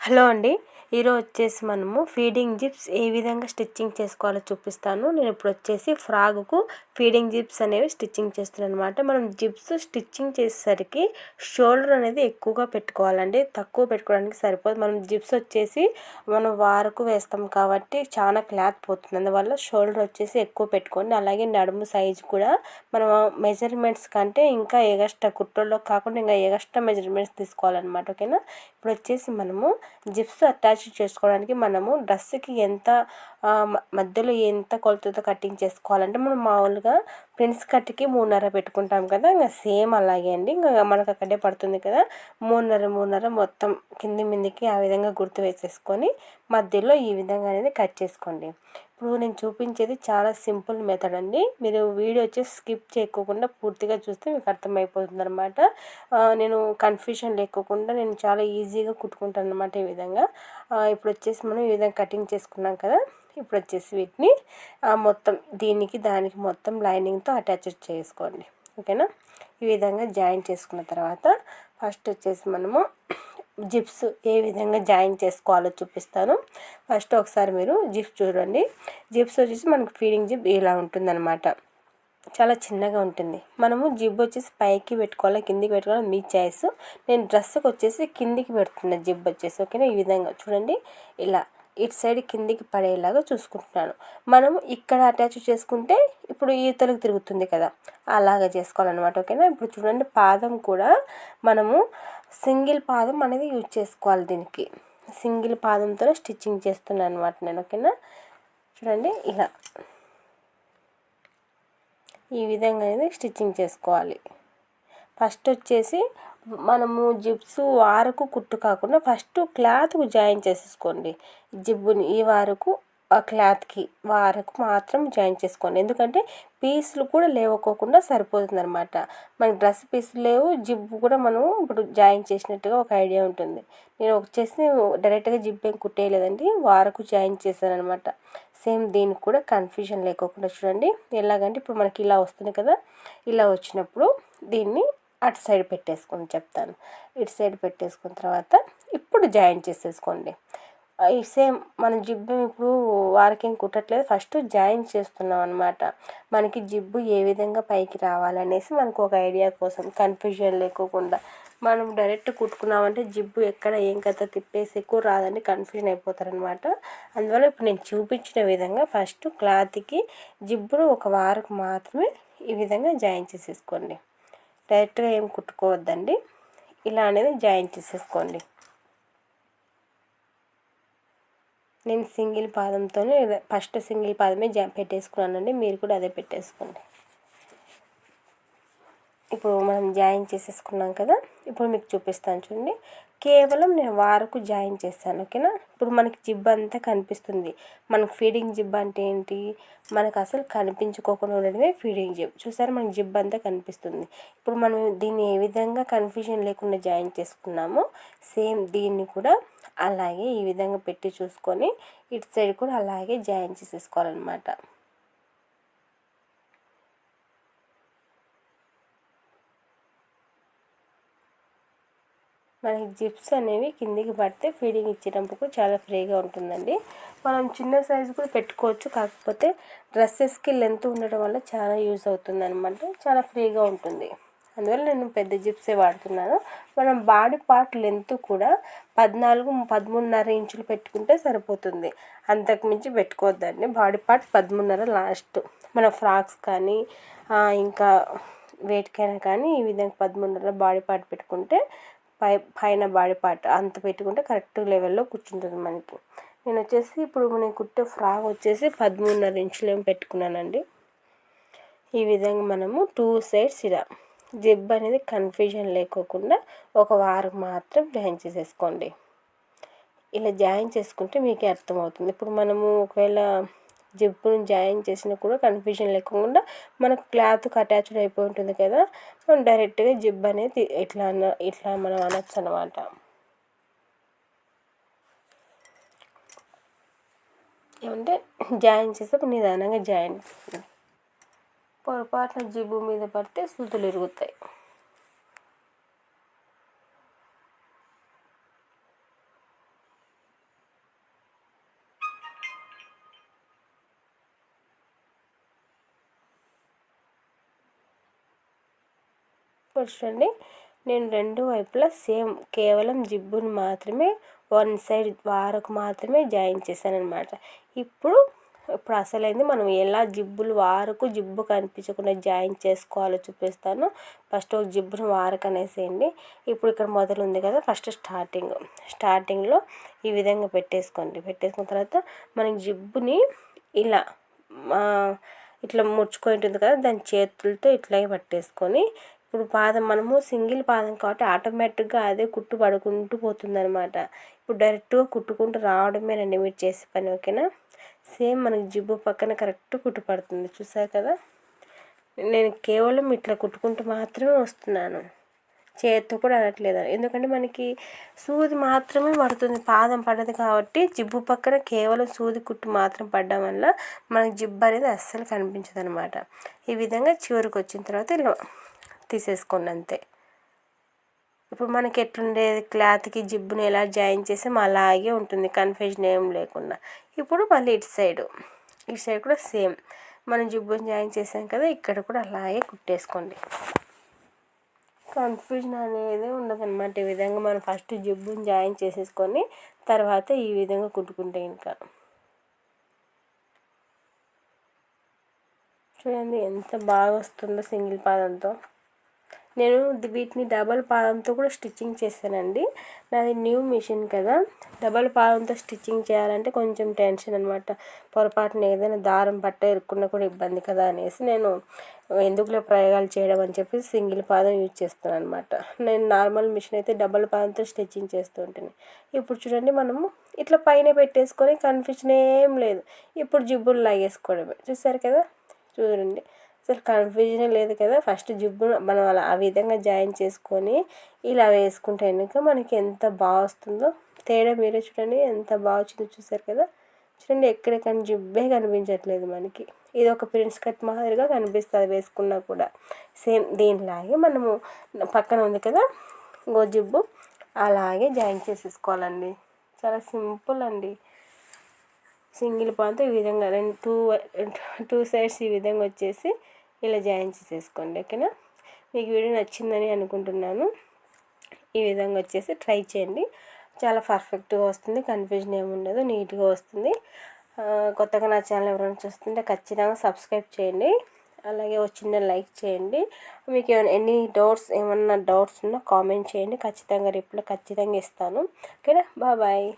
Hello అండి ఈరోజు వచ్చేసి మనము ఫీడింగ్ జిప్స్ ఏ విధంగా స్టిచ్చింగ్ చేసుకోవాలో చూపిస్తాను. నేను ఇప్పుడు వచ్చేసి ఫ్రాగుకు ఫీడింగ్ జిప్స్ అనేవి స్టిచ్చింగ్ చేస్తున్నాను అనమాట మనం జిప్స్ స్టిచ్చింగ్ చేసేసరికి షోల్డర్ అనేది ఎక్కువగా పెట్టుకోవాలండి. తక్కువ పెట్టుకోవడానికి సరిపోదు. మనం జిప్స్ వచ్చేసి మనం వారకు వేస్తాం కాబట్టి చాలా క్లాత్ పోతుంది. అందువల్ల షోల్డర్ వచ్చేసి ఎక్కువ పెట్టుకోండి. అలాగే నడుము సైజు కూడా మనం మెజర్మెంట్స్ కంటే ఇంకా ఎగస్ట్రా కుట్రల్లో కాకుండా ఇంకా ఎగస్ట్రా మెజర్మెంట్స్ తీసుకోవాలన్నమాట. ఓకేనా? ఇప్పుడు వచ్చేసి మనము జిప్స్ అటాచ్ చేసుకోవడానికి మనము డ్రెస్కి ఎంత మధ్యలో ఎంత కొలతతో కటింగ్ చేసుకోవాలంటే మనం మామూలుగా ప్రిన్స్ కట్కి మూడున్నర పెట్టుకుంటాం కదా ఇంకా సేమ్ అలాగే అండి. ఇంకా మనకు అక్కడే పడుతుంది కదా మూడున్నర మూడున్నర మొత్తం కింది మిందికి ఆ విధంగా గుర్తు వేసేసుకొని మధ్యలో ఈ విధంగా అనేది కట్ చేసుకోండి. ఇప్పుడు నేను చూపించేది చాలా సింపుల్ మెథడ్ అండి. మీరు వీడియో వచ్చేసి స్కిప్ చేయకోకుండా పూర్తిగా చూస్తే మీకు అర్థమైపోతుంది అనమాట నేను కన్ఫ్యూషన్ లేకోకుండా నేను చాలా ఈజీగా కుట్టుకుంటాను అనమాట ఈ విధంగా. ఇప్పుడు వచ్చేసి మనం ఈ విధంగా కటింగ్ చేసుకున్నాం కదా ఇప్పుడు వచ్చేసి వీటిని మొత్తం దీనికి దానికి మొత్తం లైనింగ్తో అటాచ్ చేసుకోండి. ఓకేనా? ఈ విధంగా జాయిన్ చేసుకున్న తర్వాత ఫస్ట్ వచ్చేసి మనము జిప్స్ ఏ విధంగా జాయిన్ చేసుకోవాలో చూపిస్తాను. ఫస్ట్ ఒకసారి మీరు జిప్స్ చూడండి. జిప్స్ వచ్చేసి మనకు ఫీడింగ్ జిప్ ఇలా ఉంటుందన్నమాట. చాలా చిన్నగా ఉంటుంది. మనము జిబ్ వచ్చేసి పైకి పెట్టుకోవాలి కిందికి పెట్టుకోవాలి? మీ చాయిస్. నేను డ్రెస్కి వచ్చేసి కిందికి పెడుతున్నా జిబ్ వచ్చేసి ఓకేనా? ఈ విధంగా చూడండి. ఇలా ఇటు సైడ్ కిందికి పడేలాగా చూసుకుంటున్నాను. మనం ఇక్కడ అటాచ్ చేసుకుంటే ఇప్పుడు ఈతలకు తిరుగుతుంది కదా. అలాగా చేసుకోవాలన్నమాట ఓకేనా? ఇప్పుడు చూడండి పాదం కూడా మనము సింగిల్ పాదం అనేది యూజ్ చేసుకోవాలి దీనికి. సింగిల్ పాదంతో స్టిచ్చింగ్ చేస్తున్నాను అనమాట నేను ఓకేనా? చూడండి ఇలా. ఈ విధంగా అనేది స్టిచ్చింగ్ చేసుకోవాలి. ఫస్ట్ వచ్చేసి మనము జిప్స్ వారకు కుట్టు కాకుండా ఫస్ట్ క్లాత్కు జాయిన్ చేసేసుకోండి. జిబ్బుని ఈ వారకు ఆ క్లాత్కి వారకు మాత్రం జాయిన్ చేసుకోండి. ఎందుకంటే పీసులు కూడా లేవకోకుండా సరిపోతుంది అనమాట మనకి డ్రెస్ పీసులు లేవు జిబ్బు కూడా మనం ఇప్పుడు జాయిన్ చేసినట్టుగా ఒక ఐడియా ఉంటుంది. నేను వచ్చేసి డైరెక్ట్గా జిబ్ ఏం కుట్టేయలేదండి వారకు జాయిన్ చేశాను అనమాట సేమ్ దీనికి కూడా కన్ఫ్యూజన్ లేకోకుండా చూడండి. ఎలాగంటే ఇప్పుడు మనకి ఇలా వస్తుంది కదా ఇలా వచ్చినప్పుడు దీన్ని అటు సైడ్ పెట్టేసుకొని చెప్తాను. ఇటు సైడ్ పెట్టేసుకున్న తర్వాత ఇప్పుడు జాయిన్ చేసేసుకోండి. సేమ్ మన జిబ్బు ఇప్పుడు వారికేం కుట్టట్లేదు. ఫస్ట్ జాయిన్ చేస్తున్నాం అనమాట మనకి జిబ్బు ఏ విధంగా పైకి రావాలనేసి మనకు ఒక ఐడియా కోసం కన్ఫ్యూజన్ లేకోకుండా. మనం డైరెక్ట్ కుట్టుకున్నామంటే జిబ్బు ఎక్కడ ఏం కథ తిప్పేసి ఎక్కువ రాదని కన్ఫ్యూజన్ అయిపోతారనమాట అందువల్ల ఇప్పుడు నేను చూపించిన విధంగా ఫస్ట్ క్లాత్కి జిబ్బును ఒక వారకు మాత్రమే ఈ విధంగా జాయిన్ చేసేసుకోండి. డైరెక్ట్గా ఏం కుట్టుకోవద్దండి. ఇలా అనేది జాయిన్ చేసేసుకోండి. నేను సింగిల్ పాదంతోనే ఫస్ట్ సింగిల్ పాదమే జా పెట్టేసుకున్నానండి. మీరు కూడా అదే పెట్టేసుకోండి. ఇప్పుడు మనం జాయిన్ చేసేసుకున్నాం కదా ఇప్పుడు మీకు చూపిస్తాను చూడండి. కేవలం నేను వారకు జాయిన్ చేస్తాను ఓకేనా? ఇప్పుడు మనకి జిబ్ అంతా కనిపిస్తుంది. మనకు ఫీడింగ్ జిబ్ అంటే ఏంటి? మనకు అసలు కనిపించుకోకుండా ఉండడమే ఫీడింగ్ జిబ్. చూసారా? మనకి జిబ్ అంతా కనిపిస్తుంది. ఇప్పుడు మనం దీన్ని ఏ విధంగా కన్ఫ్యూజన్ లేకుండా జాయిన్ చేసుకున్నామో సేమ్ దీన్ని కూడా అలాగే ఈ విధంగా పెట్టి చూసుకొని ఇటు సైడ్ కూడా అలాగే జాయిన్ చేసేసుకోవాలన్నమాట. మనకి జిప్స్ అనేవి కిందికి పడితే ఫీడింగ్ ఇచ్చేటప్పుడు చాలా ఫ్రీగా ఉంటుందండి. మనం చిన్న సైజు కూడా పెట్టుకోవచ్చు. కాకపోతే డ్రెస్సెస్కి లెంత్ ఉండడం వల్ల చాలా యూజ్ అవుతుంది అనమాట చాలా ఫ్రీగా ఉంటుంది. అందువల్ల నేను పెద్ద జిప్సే వాడుతున్నాను. మనం బాడీ పార్ట్ లెంత్ కూడా పద్నాలుగు పదమూడున్నర ఇంచులు పెట్టుకుంటే సరిపోతుంది. అంతకుమించి పెట్టుకోవద్దండి. బాడీ పార్ట్ పదమూడున్నర లాస్ట్. మన ఫ్రాక్స్ కానీ ఇంకా వేటికైనా కానీ ఈ విధంగా పదమూడున్నర బాడీ పార్ట్ పెట్టుకుంటే పై పైన బాడీ పార్ట్ అంత పెట్టుకుంటే కరెక్ట్ లెవెల్లో కూర్చుంటుంది మనకి. నేను వచ్చేసి ఇప్పుడు నేను కుట్టే ఫ్రాక్ వచ్చేసి పదమూడున్నర ఇంచులు ఏమి పెట్టుకున్నానండి. ఈ విధంగా మనము టూ సైడ్స్ ఇలా జిబ్ అనేది కన్ఫ్యూజన్ లేకోకుండా ఒక వారం మాత్రం జాయిన్ చేసేసుకోండి. ఇలా జాయిన్ చేసుకుంటే మీకే అర్థమవుతుంది. ఇప్పుడు మనము ఒకవేళ జిప్ను జాయిన్ చేసినా కూడా కన్ఫ్యూజన్ లేకుండా మనకు క్లాత్కి అటాచ్డ్ అయిపోయి ఉంటుంది కదా మనం డైరెక్ట్గా జిప్ అనేది ఇట్లా అన్న ఇట్లా మనం అనొచ్చు అనమాట ఏమంటే జాయిన్ చేస్తే నిదానంగా జాయిన్. పొరపాటున జిబ్బు మీద పడితే సుతులు ఇరుగుతాయి. ఇప్పుడు చూడండి నేను రెండు వైపులా సేమ్ కేవలం జిబ్బుని మాత్రమే వన్ సైడ్ వారకు మాత్రమే జాయిన్ చేశాను అనమాట ఇప్పుడు ఇప్పుడు అసలైంది మనం ఎలా జిబ్బులు వారకు జిబ్బు కనిపించకుండా జాయిన్ చేసుకోవాలో చూపిస్తాను. ఫస్ట్ ఒక జిబ్బును వారకు అనేసేయండి. ఇప్పుడు ఇక్కడ మొదలు ఉంది కదా ఫస్ట్ స్టార్టింగ్. స్టార్టింగ్లో ఈ విధంగా పెట్టేసుకోండి. పెట్టేసుకున్న తర్వాత మనం జిబ్బుని ఇలా ఇట్లా ముడుచుకొని ఉంటుంది కదా దాని చేతులతో ఇట్లాగే పట్టేసుకొని ఇప్పుడు పాదం మనము సింగిల్ పాదం కాబట్టి ఆటోమేటిక్గా అదే కుట్టు పడుకుంటూ పోతుంది అనమాట ఇప్పుడు డైరెక్ట్గా కుట్టుకుంటూ రావడమేనండి మీరు చేసే పని ఓకేనా? సేమ్ మనకి జిబ్బు పక్కన కరెక్ట్ కుట్టు పడుతుంది చూసారు కదా? నేను కేవలం ఇట్లా కుట్టుకుంటూ మాత్రమే వస్తున్నాను. చేత్తో కూడా అనట్లేదు. ఎందుకంటే మనకి సూది మాత్రమే పడుతుంది పాదం పడదు కాబట్టి జిబ్బు పక్కన కేవలం సూది కుట్టు మాత్రం పడడం వల్ల మనకి జిబ్బు అనేది అస్సలు కనిపించదు అనమాట ఈ విధంగా చివరికి వచ్చిన తర్వాత తీసేసుకోండి అంతే ఇప్పుడు మనకి ఎట్లుండేది క్లాత్కి జిబ్బుని ఎలా జాయిన్ చేసాం అలాగే ఉంటుంది. కన్ఫ్యూజన్ ఏం లేకుండా. ఇప్పుడు మళ్ళీ ఇటు సైడు. ఇటు సైడ్ కూడా సేమ్. మనం జిబ్బుని జాయిన్ చేసాం కదా ఇక్కడ కూడా అలాగే కుట్టేసుకోండి. కన్ఫ్యూజన్ అనేది ఉండదన్నమాట. ఈ విధంగా మనం ఫస్ట్ జిబ్బుని జాయిన్ చేసేసుకొని తర్వాత ఈ విధంగా కుట్టుకుంటే ఇంకా. చూడండి ఎంత బాగా వస్తుందో సింగిల్ పాదంతో. నేను వీటిని డబల్ పాదంతో కూడా స్టిచ్చింగ్ చేస్తానండి నాది న్యూ మిషన్ కదా. డబల్ పాదంతో స్టిచ్చింగ్ చేయాలంటే కొంచెం టెన్షన్ అనమాట పొరపాటున ఏదైనా దారం పట్ట ఇరుక్కున్నా కూడా ఇబ్బంది కదా అనేసి నేను ఎందుకులో ప్రయోగాలు చేయడం అని చెప్పి సింగిల్ పాదం యూజ్ చేస్తాను అనమాట నేను నార్మల్ మిషన్ అయితే డబల్ పాదంతో స్టిచ్చింగ్ చేస్తూ ఉంటాను ఇప్పుడు చూడండి మనము ఇట్లా పైన పెట్టేసుకొని కన్ఫ్యూజన్ ఏం లేదు. ఇప్పుడు జిబ్బులు లాగేసుకోవడమే. చూసారు కదా? చూడండి. అసలు కన్ఫ్యూజన్ లేదు కదా. ఫస్ట్ జిబ్బు మనం అలా ఆ విధంగా జాయిన్ చేసుకొని ఇలా వేసుకుంటే కనుక మనకి ఎంత బాగా వస్తుందో. తేడా మీరే చూడండి. ఎంత బాగా వచ్చిందో చూసారు కదా. చూడండి ఎక్కడ కానీ జిబ్బే కనిపించట్లేదు మనకి. ఇది ఒక ప్రిన్స్ కట్ మాదిరిగా కనిపిస్తుంది వేసుకున్నా కూడా. సేమ్ దీనిలాగే మనము పక్కన ఉంది కదా గో జిబ్బు. అలాగే జాయిన్ చేసేసుకోవాలండి. చాలా సింపుల్ అండి. సింగిల్ పాంతో ఈ విధంగా రెండు టూ టూ సైడ్స్ ఈ విధంగా వచ్చేసి ఇలా జాయిన్ చేసేసుకోండి ఓకేనా? మీకు వీడియో నచ్చిందని అనుకుంటున్నాను. ఈ విధంగా వచ్చేసి ట్రై చేయండి. చాలా పర్ఫెక్ట్గా వస్తుంది కన్ఫ్యూజన్ ఏమి ఉండదు నీట్గా వస్తుంది. కొత్తగా నా ఛానల్ ఎవరైనా చూస్తుంటే ఖచ్చితంగా సబ్స్క్రైబ్ చేయండి. అలాగే వచ్చిన లైక్ చేయండి. మీకు ఏమైనా ఎన్ని డౌట్స్ ఏమన్నా డౌట్స్ ఉన్నా కామెంట్ చేయండి. ఖచ్చితంగా రిప్లై ఖచ్చితంగా ఇస్తాను. ఓకేనా? బాయ్.